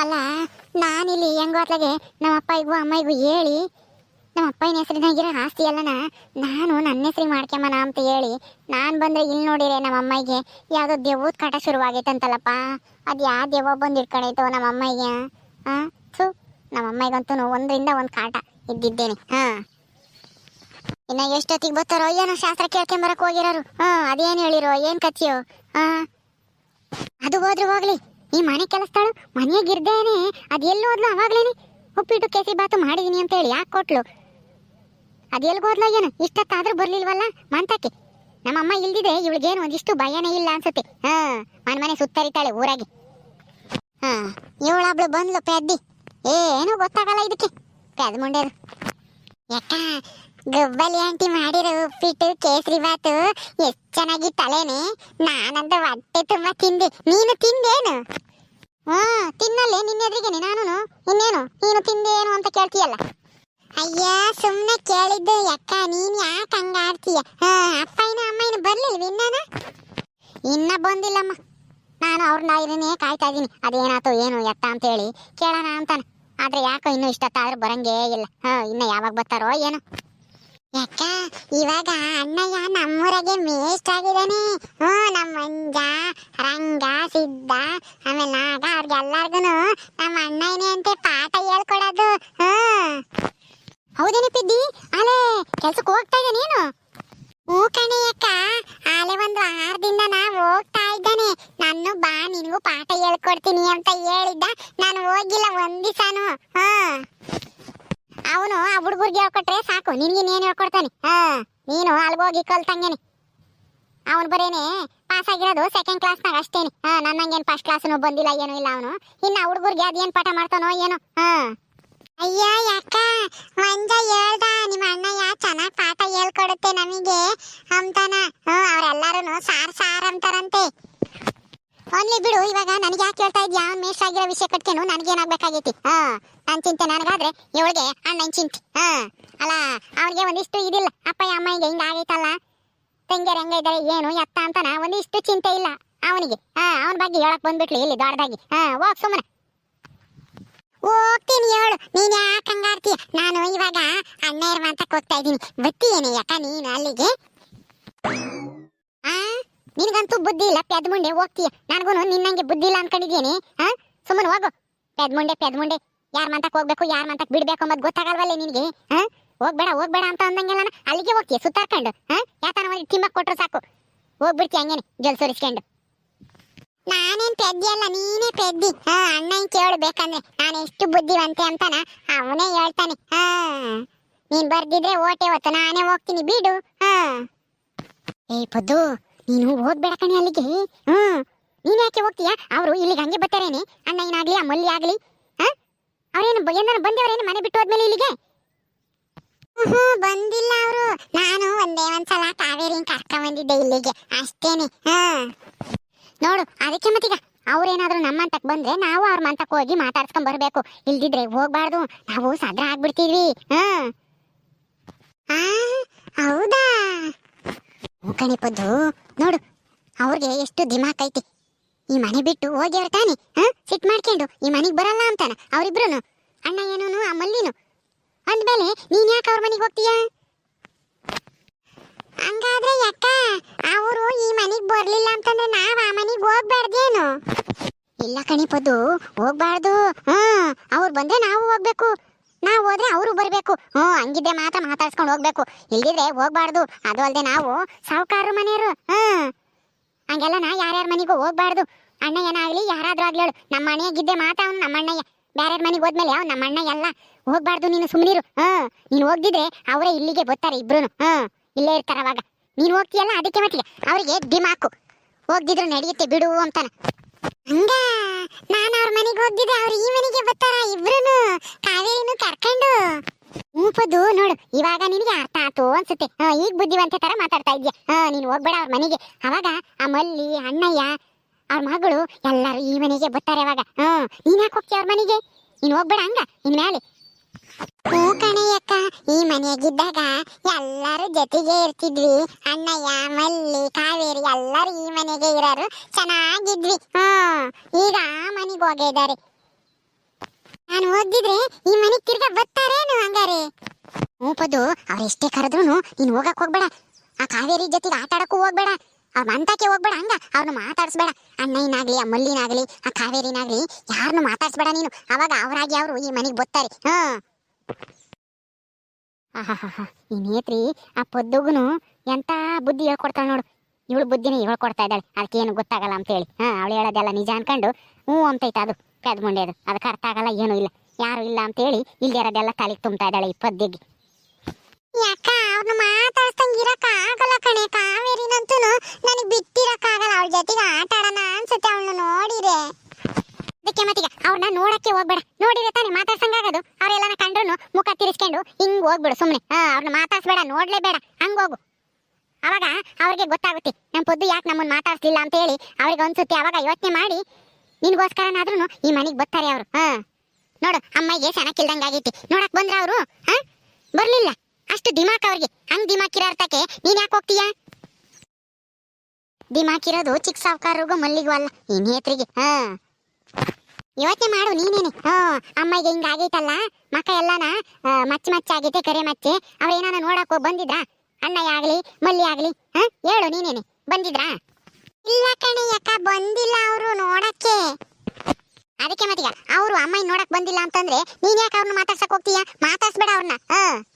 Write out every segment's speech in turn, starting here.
ಅಲ್ಲ, ನಾನಿಲ್ಲಿ ಹೆಂಗೋತ್ಲಾಗೆ ನಮ್ಮ ಅಪ್ಪಯ್ಗೂ ಅಮ್ಮಯ್ಗೂ ಹೇಳಿ, ನಮ್ಮ ಅಪ್ಪನ ಹೆಸರಿನಾಗಿರೋ ಆಸ್ತಿ ಅಲ್ಲನ ನಾನು ನನ್ನ ಹೆಸರಿಗೆ ಮಾಡ್ಕೊಂಬನ ಅಂತ ಹೇಳಿ, ನಾನು ಬಂದರೆ ಇಲ್ಲಿ ನೋಡಿರೆ ನಮ್ಮ ಅಮ್ಮಗೆ ಯಾವುದೋ ದೆವ್ವದ ಕಾಟ ಶುರುವಾಗೈತಂತಲ್ಲಪ್ಪ. ಅದು ಯಾವ ದೆವ್ವ ಬಂದು ಇಟ್ಕೊಂಡೈತೋ ನಮ್ಮ ಅಮ್ಮಗೆ ಹಾಂ ಸು ನಮ್ಮ ಅಮ್ಮಗಂತೂ ಒಂದರಿಂದ ಒಂದು ಕಾಟ ಇದ್ದಿದ್ದೇನೆ. ಹಾಂ. ಇನ್ನ ಎಷ್ಟೊತ್ತಿಗೆ ಬರ್ತಾರೋ ಏನೋ ಶಾಸ್ತ್ರ ಕೇಳ್ಕೊಂಬರಕ್ಕೆ ಹೋಗಿರೋರು. ಹಾಂ, ಅದೇನು ಹೇಳಿರೋ, ಏನು ಕಥೆಯೋ? ಹಾಂ ಅದು ಹೋದ್ರೆ ಹೋಗ್ಲಿ. ಈ ಮನೆ ಕೆಲಸದಳು ಮನೆಯಾಗಿರ್ದೇನೆ ಅದು ಎಲ್ಲಿ ಹೋದ್ಲು ಅವಾಗ್ಲೇನೆ? ಉಪ್ಪಿಟ್ಟು ಕೇಸರಿ ಬಾತು ಮಾಡಿದೀನಿ ಅಂತ ಹೇಳಿ ಯಾಕೆ ಕೊಟ್ಲು? ಅದು ಎಲ್ಲಿ ಹೋದ್ಲ ಏನು ಇಷ್ಟತ್ತಾದ್ರೂ ಬರ್ಲಿಲ್ವಲ್ಲ ಮಂತಕ್ಕೆ? ನಮ್ಮಮ್ಮ ಇಲ್ದಿದೆ ಇವಳಿಗೇನು ಒಂದಿಷ್ಟು ಭಯನೇ ಇಲ್ಲ ಅನ್ಸುತ್ತೆ. ಹಾ, ಮನೆ ಮನೆ ಸುತ್ತರಿತಾಳೆ ಊರಾಗೆ. ಹಾ, ಇವಳೊಬ್ಳು ಬಂದ್ಲು ಪೆದ್ದಿ. ಏನು ಗೊತ್ತಾಗಲ್ಲ ಇದಕ್ಕೆ. ಪೆದ್ ಮುಂಡೆದು ಯಾಕ ಗುಬ್ಬಲಿ ಆಂಟಿ ಮಾಡಿರೋ ಉಪ್ಪಿಟ್ಟು, ಕೇಸರಿ ಬಾತು ಎಷ್ಟು ಚೆನ್ನಾಗಿ ತಲೆನೆ. ನಾನಂತ ಹೊಟ್ಟೆ ತುಂಬಾ ತಿಂದೆ. ನೀನು ತಿಂದೇನು? ಹಾ ತಿನ್ನಲ್ಲೇ ನಿನ್ನೆದ್ರಿಗೇನೆ ನಾನು ಇನ್ನೇನು? ನೀನು ತಿಂದೇನು ಅಂತ ಕೇಳ್ತೀಯಲ್ಲ? ಅಯ್ಯ ಸುಮ್ಮನೆ ಕೇಳಿದ್ದು ಅಕ್ಕ, ನೀನು ಯಾಕೆ ಹಂಗ ಆಡ್ತೀಯ? ಹಾ ಅಮ್ಮ ಅಮ್ಮಯ್ಯನ ಬರ್ಲಿಲ್ವ ಇನ್ನ ಬಂದಿಲ್ಲಮ್ಮ. ನಾನು ಅವ್ರನ್ನ ಇದನ್ನೇ ಕಾಯ್ತಾ ಇದ್ದೀನಿ. ಅದೇನಾಯ್ತು, ಏನು, ಎತ್ತ ಅಂತ ಹೇಳಿ ಕೇಳೋಣ ಅಂತಾನೆ. ಆದ್ರೆ ಯಾಕೋ ಇನ್ನು ಇಷ್ಟೊತ್ತಾದ್ರೂ ಬರಂಗೇ ಇಲ್ಲ. ಹಾ, ಇನ್ನ ಯಾವಾಗ ಬರ್ತಾರೋ ಏನೋ. ಯಾಕ? ಇವಾಗ ಅಣ್ಣಯ್ಯ ನಮ್ಮೂರಾಗೆ ಮೇಸ್ಟ್ ಆಗಿದ್ದಾನೆ ಹ್ಞೂ ನಮ್ಮ ಮಂಜ ರಂಗ ಸಿದ್ಧ. ಆಮೇಲೆ ನಾಗ ಅವ್ರಿಗೆಲ್ಲರಿಗೂ ನಮ್ಮ ಅಣ್ಣನೇ ಅಂತ ಪಾಠ ಹೇಳ್ಕೊಡೋದು. ಹೌದೇನೆ ಪಿದ್ದಿ? ಅಲೆ, ಕೆಲ್ಸಕ್ಕೆ ಹೋಗ್ತಾ ಇದ್ದೆ ನೀನು? ಹೂ ಕಣಿಯಕ್ಕ ಆಲೆ ಒಂದು ವಾರದಿಂದ ನಾ ಹೋಗ್ತಾ ಇದ್ದಾನೆ. ನಾನು ಬಾ, ನಿನಗೂ ಪಾಠ ಹೇಳ್ಕೊಡ್ತೀನಿ ಅಂತ ಹೇಳಿದ್ದ. ನಾನು ಹೋಗಿಲ್ಲ ಒಂದಿಸಾನು ಹಾ. ಅವನು ಆ ಹುಡುಗರಿಗೆ ಹೇಳ್ಕೊಟ್ರೆ ಸಾಕು. ನಿನ್ಗಿನ್ನೇನು ಹೇಳ್ಕೊಡ್ತಾನೆ? ಹಾ. ನೀನು ಅಲ್ಗೋಗಿ ಕಲ್ತಂಗೇನೆ. ಅವನು ಬರೇನೆ ಪಾಸ್ ಆಗಿರೋದು ಸೆಕೆಂಡ್ ಕ್ಲಾಸ್ನಾಗ ಅಷ್ಟೇನೆ. ಹಾ ನನ್ನಂಗೇನು ಫಸ್ಟ್ ಕ್ಲಾಸ್ನು ಬಂದಿಲ್ಲ ಏನೂ ಇಲ್ಲ ಅವನು. ಇನ್ನು ಹುಡುಗರಿಗೆ ಅದೇನು ಪಾಠ ಮಾಡ್ತಾನೋ ಏನೋ. ಹಾ. ಅಯ್ಯೋ ಯಾಕ? ಮಂಜ ಹೇಳ್ದ? ನಿಮ್ಮ ಅಣ್ಣಯ್ಯ ಚೆನ್ನಾಗಿ ಪಾಠ ಹೇಳ್ಕೊಡುತ್ತೆ ನಮಗೆ. ಅಂತಾನ ಹ್ಞೂ ಅವರೆಲ್ಲರೂ ಸಾರ್ ಸಾರ್ ಅಂತಾರಂತೆ. ಓನ್ಲಿ ಬಿಡು ಇವಾಗ ನನಗೆ ಯಾಕೆ ಹೇಳ್ತಾ ಇದ್ಯಾ? ಅವ್ನು ಮೇಷ್ ಆಗಿರೋ ವಿಷಯ ಕಟ್ಕೊಂಡು ನನಗೇನಾಗಬೇಕಾಗೈತಿ ಹಾ ನನ್ನ ಚಿಂತೆ ನನಗಾದ್ರೆ ಇವಳಿಗೆ ಅಣ್ಣನ ಚಿಂತೆ. ಹಾ. ಅಲ್ಲ ಅವನಿಗೆ ಒಂದಿಷ್ಟು ಇದಿಲ್ಲ. ಅಪ್ಪಯ್ಯ ಅಮ್ಮಯ್ಯಗೆ ಹಿಂಗ ಆಗೈತಲ್ಲ. ತಂಗಿಯರು ಹೆಂಗ ಇದ್ದಾರೆ, ಏನು ಎತ್ತ ಅಂತಾನ? ಒಂದಿಷ್ಟು ಚಿಂತೆ ಇಲ್ಲ. ಅವನಿಗೆ ಹಾ ಅವನ ಬಗ್ಗೆ ಹೇಳಕ್ ಬಂದ್ಬಿಟ್ಲಿ, ಇಲ್ಲಿ ದೊಡ್ಡದಾಗಿ. ಹಾ ಹೋಗ್ ಸುಮ್ಮನೆ. ಹೋಗ್ತೀನಿ ಹೇಳು. ನೀನ್ ಯಾಕೆ ಹಂಗಾರ್ತೀಯ ನಾನು ಇವಾಗ ಅಣ್ಣಯ್ಯರ ಮಾತಕ್ಕೆ ಹೋಗ್ತಾ ಇದ್ದೀನಿ. ಬತ್ತೀಯೇನೆ ಯಾಕ ನೀನು ಅಲ್ಲಿಗೆ? ಆ, ನಿನಗಂತೂ ಬುದ್ಧಿ ಇಲ್ಲ, ಪೆದ್ ಮುಂಡೆ ಹೋಗ್ತೀಯ? ನನಗೂ ನಿನ್ನಂಗೆ ಬುದ್ಧಿ ಇಲ್ಲ ಅನ್ಕೊಂಡಿದ್ದೀನಿ ಹಾ ಸುಮ್ಮನೆ ಹೋಗು. ಪೆದ್ ಮುಂಡೆ ಪೆದ್ ಮುಂಡೆ. ಯಾರ ಮಂತಕ್ ಹೋಗ್ಬೇಕು, ಯಾರ ಮಂತಕ್ ಬಿಡ್ಬೇಕು ಅಂಬದ್ ಗೊತ್ತಾಗಲ್ವಲ್ಲ ನಿನಗೆ ಹಾ ಹೋಗ್ಬೇಡ ಹೋಗ್ಬೇಡ ಅಂತ ಅಂದಂಗೆಲ್ಲ ಅಲ್ಲಿಗೆ ಹೋಗ್ತೀಯ ಸುತ್ತಾಕೊಂಡು ಹಾ? ಯಾತನ ಒಂದು ಕೊಟ್ರು ಸಾಕು. ಹೋಗ್ಬಿಡ್ತೀಯ ಹಂಗೇನೆ, ಜಲ್ ಸುರಿಸ್ಕೊಂಡು. ನಾನೇನ್ ಪೆದ್ದಿ ಅಲ್ಲ, ನೀನೇ ಪೆದ್ದಿ. ಹಾ, ಅಣ್ಣನ್ ಕೇಳು ಬೇಕಂದ್ರೆ. ನಾನು ಎಷ್ಟು ಬುದ್ಧಿವಂತೆ ಅಂತಾನ ಅವನೇ ಹೇಳ್ತಾನೆ. ಹಾ. ನೀನ್ ಬರ್ದಿದ್ರೆ ಓಟೆ ಹೊತ್ತು, ನಾನೇ ಹೋಗ್ತೀನಿ, ಬಿಡು. ಹಾ. ಏ ಪದ್ದು, ನೀನು ಹೋಗ್ಬೇಡ ಕಣಿ ಅಲ್ಲಿಗೆ. ಹ್ಮ್ ನೀನ್ ಯಾಕೆ ಹೋಗ್ತೀಯಾ? ಅವರು ಇಲ್ಲಿಗೆ ಹಂಗೆ ಬರ್ತಾರೇನೆ. ಅಣ್ಣ ಏನಾಗ್ಲಿ, ಆ ಮಲ್ಲಿ ಆಗ್ಲಿ, ಹಾ? ಅವ್ರೇನು ಏನಾರು ಬಂದವರೇನು ಮನೆ ಬಿಟ್ಟು ಹೋದ್ಮೇಲೆ ಇಲ್ಲಿಗೆ? ಬಂದಿಲ್ಲ ಅವರು. ನಾನು ಒಂದೇ ಒಂದ್ಸಲ ಕಾವೇರಿ ಕರ್ಕೊಂಡ್ ಬಂದಿದ್ದೆ ಇಲ್ಲಿಗೆ. ಅಷ್ಟೇನೆ, ಹಾ. ನೋಡು, ಅದಕ್ಕೆ ಮತ್ತೀಗ ಅವ್ರೇನಾದ್ರೂ ನಮ್ಮ ಬಂದ್ರೆ ನಾವು ಅವ್ರ ಮಂತಕ್ ಹೋಗಿ ಮಾತಾಡ್ಸ್ಕೊಂಡ್ ಬರ್ಬೇಕು. ಇಲ್ದಿದ್ರೆ ಹೋಗ್ಬಾರ್ದು. ನಾವು ಸದ್ರ ಆಗ್ಬಿಡ್ತೀವಿ, ಹಾ. ಹೌದಾ? ಕಣಿಪದ್ದು ನೋಡು, ಅವ್ರಿಗೆ ಎಷ್ಟು ದಿಮಾಕ್ ಐತಿ. ಈ ಮನೆ ಬಿಟ್ಟು ಹೋಗ್ಯವ್ರ ತಾನೆ, ಹಾ? ಸಿಟ್ ಮಾಡ್ಕೊಂಡು, ಈ ಮನೆಗ್ ಬರಲ್ಲ ಅಂತಾನ ಅವ್ರಿಬ್ರು ಅಣ್ಣ ಏನೂನು, ಆ ಮಲ್ಲಿನು. ಅಂದ್ಮೇಲೆ ನೀನ್ ಯಾಕೆ ಅವ್ರ ಮನೆಗೆ ಹೋಗ್ತೀಯ? ಹಂಗಾದ್ರೆ ಯಾಕ ಅವರು ಈ ಮನೆಗೆ ಬರ್ಲಿಲ್ಲ ಅಂತಂದ್ರೆ ನಾವು ಆ ಮನೆಗೆ ಹೋಗ್ಬಾರ್ದೇನು? ಇಲ್ಲ ಕಣಿಪದ್ದು ಹೋಗ್ಬಾರ್ದು. ಹ್ಮ್ ಅವ್ರು ಬಂದ್ರೆ ನಾವು ಹೋಗ್ಬೇಕು. ನಾವು ಹೋದ್ರೆ ಅವರು ಬರ್ಬೇಕು. ಹ್ಞೂ, ಹಂಗಿದ್ರೆ ಮಾತ್ರ ಮಾತಾಡ್ಸ್ಕೊಂಡು ಹೋಗ್ಬೇಕು. ಇಲ್ದಿದ್ರೆ ಹೋಗ್ಬಾರ್ದು. ಅದು ಅಲ್ಲದೆ ನಾವು ಸಾಹುಕಾರ ಮನೆಯವರು. ಹ್ಞೂ. ಹಂಗೆಲ್ಲ ನಾ ಯಾರ್ಯಾರ ಮನೆಗೂ ಹೋಗ್ಬಾರ್ದು. ಅಣ್ಣ ಏನಾಗ್ಲಿ ಯಾರಾದ್ರೂ ಆಗ್ಲಿ ಹೇಳು. ನಮ್ಮ ಮನೆಯಾಗಿದ್ದೆ ಮಾತ ಅವ್ನು ನಮ್ಮ ಅಣ್ಣಯ್ಯ ಬ್ಯಾರ್ಯಾರ ಮನೆಗೆ ಹೋದ್ಮೇಲೆ ಯಾವ ನಮ್ಮ ಅಣ್ಣ ಎಲ್ಲ ಹೋಗ್ಬಾರ್ದು ನೀನು ಸುಮ್ಮನಿರು ಹಾ, ನೀನು ಹೋಗ್ದಿದ್ರೆ ಅವರೇ ಇಲ್ಲಿಗೆ ಬರ್ತಾರೆ ಇಬ್ರು ಹ್ಮ್ ಇಲ್ಲೇ ಇರ್ತಾರೆ ಅವಾಗ. ನೀನು ಹೋಗ್ತೀಯಲ್ಲ, ಅದಕ್ಕೆ ಮಟ್ಟಿಗೆ ಅವರಿಗೆ ದಿಮಾಕು ಹೋಗ್ದಿದ್ರು ನಡೆಯುತ್ತೆ ಬಿಡು ಅಂತಾನೆ. ಹಂಗ ನಾನು ಅವ್ರ ಮನೆಗೆ ಹೋಗಿದ್ದೆ ಅವ್ರು ಈ ಮನೆಗೆ ಬರ್ತಾರ ಇಬ್ರು ಕಾವೇರಿನು ಕರ್ಕೊಂಡು. ಮೂಪದು ನೋಡು, ಇವಾಗ ನಿನಗೆ ಅರ್ಥ ಆತು ಅನ್ಸುತ್ತೆ. ಹಾ, ಈಗ ಬುದ್ಧಿವಂತೆ ತರ ಮಾತಾಡ್ತಾ ಇದ್ಯಾ? ಹಾ, ನೀನು ಹೋಗ್ಬೇಡ ಅವ್ರ ಮನೆಗೆ. ಅವಾಗ ಆ ಮಲ್ಲಿ, ಅಣ್ಣಯ್ಯ ಅವ್ರ ಮಗಳು ಎಲ್ಲರೂ ಈ ಮನೆಗೆ ಬರ್ತಾರೆ ಅವಾಗ. ಹಾ ನೀನ್ ಯಾಕೆ ಹೋಗ್ತೀಯ ಅವ್ರ ಮನೆಗೆ? ನೀನು ಹೋಗ್ಬೇಡ ಹಂಗ ಇನ್ ಮೇಲೆ ಹೂ ಕಣಯ್ಯಕ್ಕ ಈ ಮನೆಯಾಗಿದ್ದಾಗ ಎಲ್ಲರೂ ಜೊತೆಗೆ ಇರ್ತಿದ್ವಿ. ಅಣ್ಣಯ್ಯ, ಮಲ್ಲಿ, ಕಾವೇರಿ ಎಲ್ಲರೂ ಈ ಮನೆಗೆ ಇರೋರು ಚೆನ್ನಾಗಿದ್ವಿ. ಹ್ಮ್ ಈಗ ಆ ಮನೆಗೆ ಹೋಗಿದ್ದಾರೆ ನಾನು ಓದಿದ್ರೆ ಈ ಮನೆಗೆ ತಿರ್ಗಾ ಬರ್ತಾರೇನು ಹಂಗಾರೆ? ಹ್ಞೂ ಪದ್ದು, ಅವ್ರು ಎಷ್ಟೇ ಕರೆದ್ರು ನೀನು ಹೋಗಕ್ ಹೋಗ್ಬೇಡ. ಆ ಕಾವೇರಿ ಜೊತೆಗೆ ಆಟ ಹೋಗ್ಬೇಡ. ಅವ್ರ ಮಂತಕ್ಕೆ ಹೋಗ್ಬೇಡ ಹಂಗ. ಅವ್ರನ್ನ ಮಾತಾಡ್ಸ್ಬೇಡ. ಅಣ್ಣಯ್ಯನಾಗ್ಲಿ, ಆ ಮಲ್ಲಿನಾಗ್ಲಿ, ಆ ಕಾವೇರಿನಾಗ್ಲಿ ಯಾರನ್ನು ಮಾತಾಡ್ಸ್ಬೇಡ ನೀನು. ಅವಾಗ ಅವರಾಗಿ ಅವರು ಈ ಮನೆಗೆ ಬರ್ತಾರೆ ಹಾ. ಈ ನೇತ್ರಿ, ಆ ಪೊದ್ದುಗುನು ಎಂತ ಬುದ್ಧಿ ಹೇಳ್ಕೊಡ್ತಾಳೆ ನೋಡು. ಇವಳು ಬುದ್ಧಿನೇ ಹೇಳ್ಕೊಡ್ತಾ ಇದ್ದಾಳೆ. ಏನು ಗೊತ್ತಾಗಲ್ಲ ಅಂತ ಹೇಳಿ ಹಾ, ಅವಳು ಹೇಳೋದೆಲ್ಲ ನಿಜ ಅನ್ಕೊಂಡು ಹ್ಞೂ ಅಂತೈತೆ ಅದು. ಕದ್ಮುಂಡೆದು. ಅದಕ್ಕೆ ಅರ್ಥ ಆಗಲ್ಲ, ಏನೂ ಇಲ್ಲ. ಯಾರು ಇಲ್ಲ ಅಂತ ಹೇಳಿ ಇಲ್ಲಿ ಇರೋದೆಲ್ಲ ತಲೆಗೆ ತುಂಬ್ತಾ ಇದ್ದಾಳೆ ಈ ಪದ್ದಿಗೆ. ಯಾಕ? ಅವ್ರನ್ನ ಮಾತಾಡ್ಸಂಗ್ ಇರಕ್ಕ ಆಗಲ್ಲ ಕಣೆ. ಕಾವೇರಿನಂತೂ ನನಗೆ ಬಿಟ್ಟಿರಕ್ಕ ಆಗಲ್ಲ. ಅವಳ ಜೊತೆಗೆ ಆಟ ಆಡೋಣ ಅನ್ಸುತ್ತೆ ಅವಳನ್ನ ನೋಡಿರೆ ಅದಕ್ಕೆ ಮತ್ತೀಗ ಅವ್ರನ್ನ ನೋಡಕ್ಕೆ ಹೋಗ್ಬೇಡ. ನೋಡಿದ್ರೆ ತಾನೇ ಮಾತಾಡ್ಸಂಗಾಗದು ಅವರೆಲ್ಲನ ಕಂಡ್ರು ಮುಖ ತಿರ್ಸ್ಕೊಂಡು ಹಿಂಗ್ ಹೋಗ್ಬಿಡು ಸುಮ್ಮನೆ ಅವ್ರನ್ನ ಮಾತಾಡ್ಸ್ಬೇಡ, ನೋಡ್ಲೇಬೇಡ. ಹಂಗ್ ಹೋಗು. ಅವಾಗ ಅವ್ರಿಗೆ ಗೊತ್ತಾಗುತ್ತೆ ನಮ್ಮ ಪೊದ್ದು ಯಾಕೆ ನಮ್ಮನ್ನ ಮಾತಾಡ್ಸ್ಲಿಲ್ಲ ಅಂತ ಹೇಳಿ ಅವ್ರಿಗೆ ಅನ್ಸುತ್ತೆ. ಅವಾಗ ಯೋಚನೆ ಮಾಡಿ ನಿನ್ಗೋಸ್ಕರನಾದ್ರೂ ಈ ಮನೆಗೆ ಬರ್ತಾರೆ ಅವರು. ಹಾ. ನೋಡು ಅಮ್ಮಗೆ ಸೆನಕ್ಕಿಲ್ದಂಗೆ ಆಗೈತಿ. ನೋಡಕ್ ಬಂದ್ರ ಅವರು? ಹಾ? ಬರ್ಲಿಲ್ಲ. ದಿಮಾಕ್ ಅವ್ರಿಗೆ. ಹಂಗ್ ದಿಮಾಕ್ ಇರೋರ್ತಕ್ಕೆ ನೀನ್ ಯಾಕೆ ಹೋಗ್ತೀಯಾ? ದಿಮಾಕ್ ಇರೋದು ಚಿಕ್ಕ ಸಾವುಕಾರರಿಗೂ ಮಲ್ಲಿಗೂ ಅಲ್ಲ, ನೀನ್ ಹೇತ್ರಿಗೆ. ಹಾ. ಯೋಚನೆ ಮಾಡು, ನೀನೇನೆ. ಹಾ, ಅಮ್ಮಗೆ ಹಿಂಗ ಆಗೈತಲ್ಲ, ಮಕ್ಕ ಎಲ್ಲಾನ ಮಚ್ಚ ಮಚ್ಚ ಆಗೈತೆ, ಕರೆ ಮಚ್ಚೆ. ಅವ್ರೇನಾನ ನೋಡಕ್ ಹೋಗ್ ಬಂದಿದ್ರಾ? ಅಣ್ಣಯ್ಯ ಆಗ್ಲಿ, ಮಲ್ಲಿ ಆಗ್ಲಿ, ಹಾ, ಹೇಳು ನೀನೇನೆ. ಬಂದಿದ್ರಾ? ಇಲ್ಲ ಕಣೆ, ಯಾಕ ಬಂದಿಲ್ಲ ಅವರು ನೋಡಕ್ಕೆ? ಅದಕ್ಕೆ ಮತ್ತೀಗ, ಅವರು ಅಮ್ಮಯ್ಯ ನೋಡಕ್ ಬಂದಿಲ್ಲ ಅಂತಂದ್ರೆ ನೀನ್ ಯಾಕೆ ಅವ್ರನ್ನ ಮಾತಾಡ್ಸಕ್ ಹೋಗ್ತೀಯಾ? ಮಾತಾಡ್ಸ್ಬೇಡ ಅವ್ರನ್ನ ಹಾ.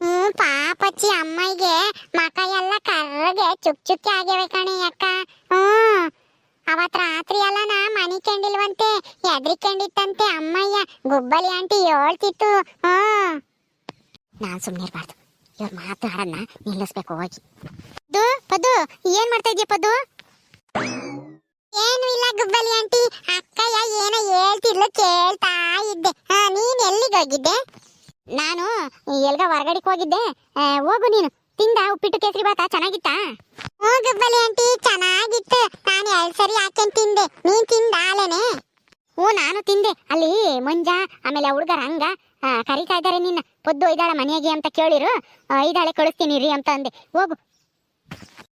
ಹ್ಞೂ ಪಾಪಚ್ಚಿ ಅಮ್ಮಯ್ಯಗೆ ಮಕ ಎಲ್ಲ ಕರ್ರಗೆ ಚುಕ್ ಚುಕ್ಕಿ ಆಗ್ಯವೆ ಕಣೆ ಅಕ್ಕ. ಹ್ಮ್. ಅವತ್ ರಾತ್ರಿ ಎಲ್ಲ ನಾ ಮನಿ ಕಂಡಿಲ್ವಂತೆ, ಹೆದ್ರಿಕೊಂಡಿತ್ತಂತೆ ಅಮ್ಮಯ್ಯ. ಗುಬ್ಬಲಿ ಆಂಟಿ ಹೇಳ್ತಿತ್ತು. ಹ್ಞೂ ನಾನ್ ಸುಮ್ಮನೆ ಇರಬಾರ್ದು. ಇವ್ರ ಮಾತಾಡೋದನ್ನ ನಿಲ್ಲಿಸ್ಬೇಕು, ಹೋಗಿ. ಪದ್ದು ಏನ್ ಮಾಡ್ತಾ ಇದೀಯ ಪದ್ದು? ಏನು ಇಲ್ಲ ಗುಬ್ಬಲಿ ಆಂಟಿ. ಅಕ್ಕಯ್ಯ ಏನೋ ಹೇಳ್ತಿರ್ಲು ಕೇಳ್ತಾ ಇದ್ದೆ. ಹಾ, ನೀನ್ ಎಲ್ಲಿಗೆ ಹೋಗಿದ್ದೆ? ನಾನು ಎಲ್ಗ ಹೊರಗಡೆಗೆ ಹೋಗಿದ್ದೆ ಹೋಗು ನೀನು. ತಿಂದ ಉಪ್ಪಿಟ್ಟು ಕೇಸರಿ ಬಾತ ಚೆನ್ನಾಗಿತ್ತಾ? ಹ್ಞೂ ಬಲಿ ಆಂಟಿ ಚೆನ್ನಾಗಿತ್ತು. ನಾನು ಎರಡು ಸರಿ ಹಾಕೊಂಡು ತಿಂದೆ? ನೀನ್ ತಿಂದ ಆಲೇನೆ ಹ್ಞೂ ನಾನು ತಿಂದೆ. ಅಲ್ಲಿ ಮಂಜ ಆಮೇಲೆ ಹುಡುಗ ರಂಗ ಕರೀತಾ ಇದ್ದಾರೆ ನಿನ್ನ. ಪೊದ್ದು ಇದ್ದಾಳೆ ಮನೆಗೆ ಅಂತ ಕೇಳಿರು. ಇದ್ದಾಳೆ ಕಳಿಸ್ತೀನಿ ರೀ ಅಂತ ಅಂದೆ. ಹೋಗು.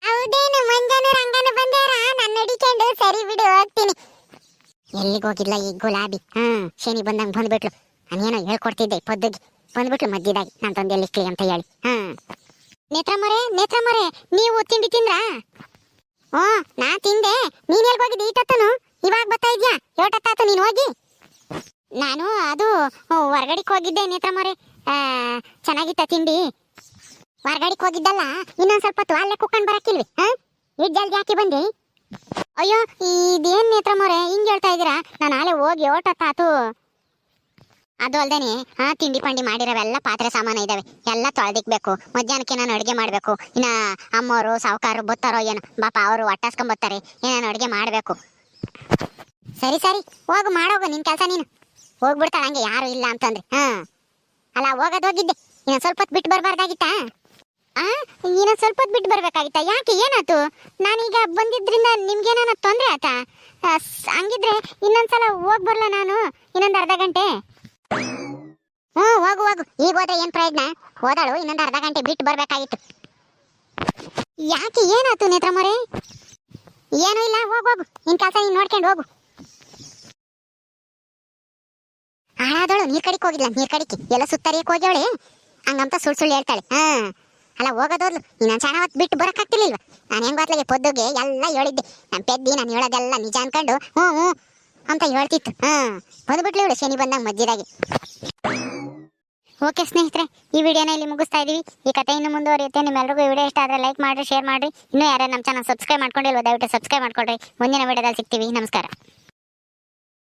ಹೌದೇನು ಮಂಜಾನು ರಂಗನು ಬಂದಾರ? ನನ್ನ ಹಿಡಿಕೊಂಡು ಸರಿ ಬಿಡು ಹೋಗ್ತೀನಿ. ಎಲ್ಲಿಗೆ ಹೋಗಿಲ್ಲ ಈ ಗುಲಾಬಿ? ಹ್ಮ್ ಶನಿ ಬಂದಂಗ ಬಂದ್ಬಿಟ್ಲು. ನಾನೇನೋ ಹೇಳ್ಕೊಡ್ತಿದ್ದೆ ಪೊದ್ದುಗೆ. ಬಂದ್ಬಿಟ್ಲು ಮಧ್ಯದಾಗಿ. ನಾನು ತಂದೆ ಎಲ್ಲಿಕ್ಲಿ ಅಂತ ಹೇಳಿ. ಹಾ. ನೇತ್ರಮ್ಮರೇ ನೇತ್ರಮರೆ ನೀವು ತಿಂಡಿ ತಿಂದ್ರಾ? ಓ ನಾ ತಿಂದೆ. ನೀನ್ ಎಲ್ಗ್ ಹೋಗಿದ್ದೆ? ಈಟತ್ತನು. ಇವಾಗ ಬರ್ತಾ ಇದ್ಯಾ? ಏಟತ್ತಾತ ನೀನು ಹೋಗಿ? ನಾನು ಅದು ಹೊರಗಡೆಗೆ ಹೋಗಿದ್ದೆ ನೇತ್ರಮರೆ ಆ, ಚೆನ್ನಾಗಿತ್ತ ತಿಂಡಿ? ಹೊರಗಡೆಗೆ ಹೋಗಿದ್ದಲ್ಲ? ಇನ್ನೊಂದ್ ಸ್ವಲ್ಪ ಹೊತ್ತು ಅಲ್ಲೇ ಕುಕ್ಕೊಂಡ್ ಬರಕ್ಕಿಲ್ವಿ ಹಾ? ಜಲ್ದಿ ಹಾಕಿ ಬಂದೆ? ಅಯ್ಯೋ ಇದೇನ್ ನೇತ್ರಾಮರೆ ಹಿಂಗ್ ಹೇಳ್ತಾ ಇದೀರಾ ನಾನು ಆಲೆ ಹೋಗಿ ಓಟತ್ತಾತು ಅದು ಅಲ್ದೇನೆ, ಆ ತಿಂಡಿ ಪಂಡಿ ಮಾಡಿರೋವೆಲ್ಲ ಪಾತ್ರೆ ಸಾಮಾನು ಇದಾವೆ. ಎಲ್ಲ ತೊಳೆದಿಕ್ಬೇಕು. ಮಧ್ಯಾಹ್ನಕ್ಕೆ ನಾನು ಅಡುಗೆ ಮಾಡಬೇಕು. ಇನ್ನ ಅಮ್ಮವರು ಸಾವುಕಾರರು ಬತ್ತಾರೋ ಏನೋ. ಪಾಪ ಅವರು ಒಟ್ಟಾಸ್ಕೊಂಬತ್ತಾರೆ ಏನೇನು ಅಡುಗೆ ಮಾಡಬೇಕು. ಸರಿ ಸರಿ. ಹೋಗು, ಮಾಡೋಗು. ನಿನ್ ಕೆಲಸ ನೀನು. ಹೋಗ್ಬಿಡ್ತಾಳ ಹಂಗೆ. ಯಾರು ಇಲ್ಲ ಅಂತಂದ್ರೆ. ಹಾಂ. ಅಲ್ಲ, ಹೋಗೋದು ಹೋಗಿದ್ದೆ. ಇನ್ನು ಸ್ವಲ್ಪ ಹೊತ್ತು ಬಿಟ್ಟು ಬರ್ಬಾರ್ದಾಗಿತ್ತಾ? ಆ? ಇನ್ನೊಂದು ಸ್ವಲ್ಪ ಹೊತ್ತು ಬಿಟ್ಟು ಬರ್ಬೇಕಾಗಿತ್ತಾ? ಯಾಕೆ? ಏನಾಯ್ತು? ನಾನೀಗ ಬಂದಿದ್ರಿಂದ ನಿಮ್ಗೇನಾನ ತೊಂದ್ರೆ ಆಯ್ತಾ? ಹಂಗಿದ್ರೆ ಇನ್ನೊಂದ್ಸಲ ಹೋಗಿ ಬರಲ ನಾನು? ಇನ್ನೊಂದು ಅರ್ಧ ಗಂಟೆ? ಹೋಗು ಹೋಗು. ಈಗ ಹೋದ್ರೆ ಏನ್ ಪ್ರಯೋಜನ? ಹೋದಾಳು, ಇನ್ನೊಂದು ಅರ್ಧ ಗಂಟೆ ಬಿಟ್ಟು ಬರಬೇಕಾಗಿತ್ತು. ಯಾಕೆ ಏನಾಯ್ತು ನೇತ್ರಮರೆ? ಏನೂ ಇಲ್ಲ, ಹೋಗು ಹೋಗು. ನಿನ್ ಕೆಲಸ ನೀನ್ ನೋಡ್ಕೊಂಡು ಹೋಗು. ಹಾಳಾದಳು, ನೀರ್ ಕಡಿಕ್ ಹೋಗಿಲ್ಲ ನೀರ್ ಕಡಿಕೆ. ಎಲ್ಲ ಸುತ್ತರಿಯಕ್ ಹೋಗ್ಯವಳೆ. ಹಂಗಂತ ಸುಳ್ಳು ಸುಳ್ಳು ಹೇಳ್ತಾಳೆ. ಹಾ. ಅಲ್ಲ ಹೋಗೋದೋದ್ಲು ನೀನು ಸಣ್ಣ ಹೊತ್ತು ಬಿಟ್ಟು ಬರಕ್ಕಾಗ್ತಿರ್ಲಿಲ್ವ? ನಾನು ಹೆಂಗ್ ಗೊತ್ತಲಾಗೆ ಪೊದ್ದುಗೆ ಎಲ್ಲ ಹೇಳಿದ್ದೆ. ನಾನು ಪೆದ್ದಿ, ನಾನು ಹೇಳೋದೆಲ್ಲ ನಿಜ ಅನ್ಕೊಂಡು. ಹ್ಞೂ ಹ್ಞೂ ಅಂತ ಹೇಳ್ತಿತ್ತು. ಹಾ, ಬಂದ್ಬಿಟ್ಲು ಇವಳು ಶನಿ ಬಂದಾಗ ಮಧ್ಯದಾಗಿ ಓಕೆ ಸ್ನೇಹಿತರೆ, ಈ ವಿಡಿಯೋನ ಇಲ್ಲಿ ಮುಗಿಸ್ತಾ ಇದೀವಿ. ಈ ಕಥೆ ಇನ್ನು ಮುಂದುವರಿಯುತ್ತೆ. ನಿಮ್ಮೆಲ್ಲರಿಗೂ ಈ ವಿಡಿಯೋ ಇಷ್ಟ ಆದರೆ ಲೈಕ್ ಮಾಡಿರಿ, ಶೇರ್ ಮಾಡಿರಿ. ಇನ್ನೂ ಯಾರು ನಮ್ಮ ಚಾನಲ್ ಸಬ್ಸ್ಕ್ರೈಬ್ ಮಾಡ್ಕೊಂಡಿಲ್ವ, ದಯವಿಟ್ಟು ಸಬ್ಸ್ಕ್ರೈಬ್ ಮಾಡ್ಕೊಳ್ರಿ. ಮುಂದಿನ ವಿಡಿಯೋದಲ್ಲಿ ಸಿಗ್ತೀವಿ. ನಮಸ್ಕಾರ.